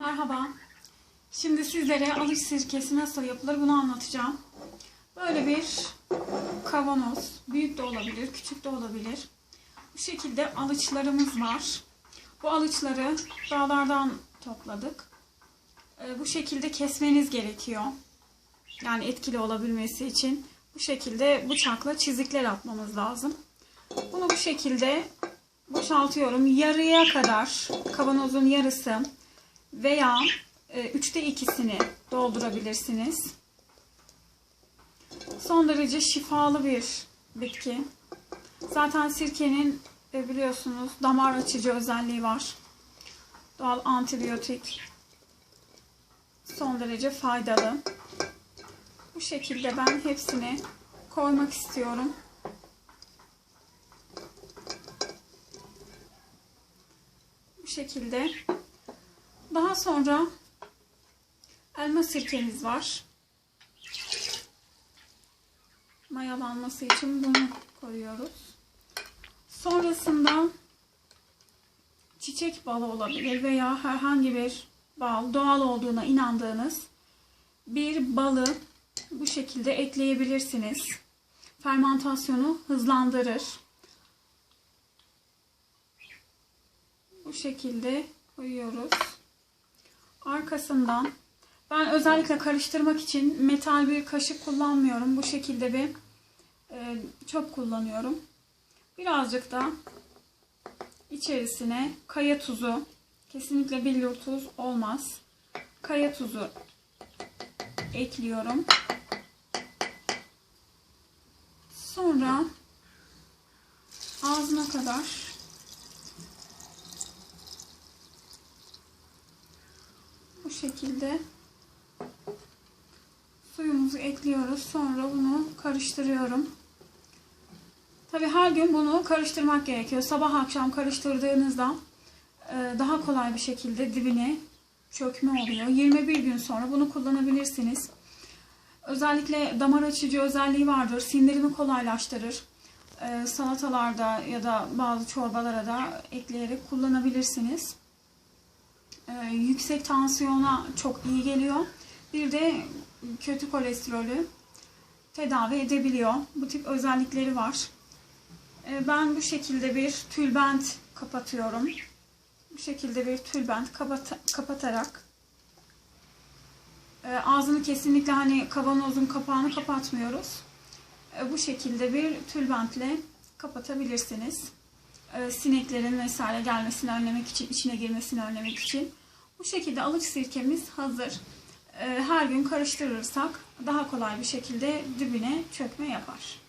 Merhaba. Şimdi sizlere alış sirkesi nasıl yapılır bunu anlatacağım. Böyle bir kavanoz, büyük de olabilir, küçük de olabilir. Bu şekilde alıçlarımız var. Bu alıçları dağlardan topladık. Ee, Bu şekilde kesmeniz gerekiyor. Yani etkili olabilmesi için bu şekilde bıçakla çizikler atmamız lazım. Bunu bu şekilde boşaltıyorum. Yarıya kadar kavanozun yarısı veya e, üçte ikisini doldurabilirsiniz. Son derece şifalı bir bitki. Zaten sirkenin e, biliyorsunuz damar açıcı özelliği var. Doğal antibiyotik. Son derece faydalı. Bu şekilde ben hepsini koymak istiyorum. Bu şekilde. Daha sonra elma sirkemiz var. Mayalanması için bunu koyuyoruz. Sonrasında çiçek balı olabilir veya herhangi bir bal doğal olduğuna inandığınız bir balı bu şekilde ekleyebilirsiniz. Fermentasyonu hızlandırır. Bu şekilde koyuyoruz. Arkasından ben özellikle karıştırmak için metal bir kaşık kullanmıyorum. Bu şekilde bir e, çöp kullanıyorum. Birazcık da içerisine kaya tuzu, kesinlikle billur tuz olmaz. Kaya tuzu ekliyorum. Sonra ağzına kadar bu şekilde suyumuzu ekliyoruz. Sonra bunu karıştırıyorum. Tabi her gün bunu karıştırmak gerekiyor. Sabah akşam karıştırdığınızda e, daha kolay bir şekilde dibine çökme oluyor. 21 gün sonra bunu kullanabilirsiniz. Özellikle damar açıcı özelliği vardır. Sindirimi kolaylaştırır. E, salatalarda ya da bazı çorbalara da ekleyerek kullanabilirsiniz. E, yüksek tansiyona çok iyi geliyor. Bir de kötü kolesterolü tedavi edebiliyor. Bu tip özellikleri var. E, ben bu şekilde bir tülbent kapatıyorum. Bu şekilde bir tülbent kapat kapatarak e, ağzını kesinlikle hani kavanozun kapağını kapatmıyoruz. E, bu şekilde bir tülbentle kapatabilirsiniz. E, sineklerin vesaire gelmesini önlemek için, içine girmesini önlemek için. Bu şekilde alıç sirkemiz hazır. E, her gün karıştırırsak daha kolay bir şekilde dibine çökme yapar.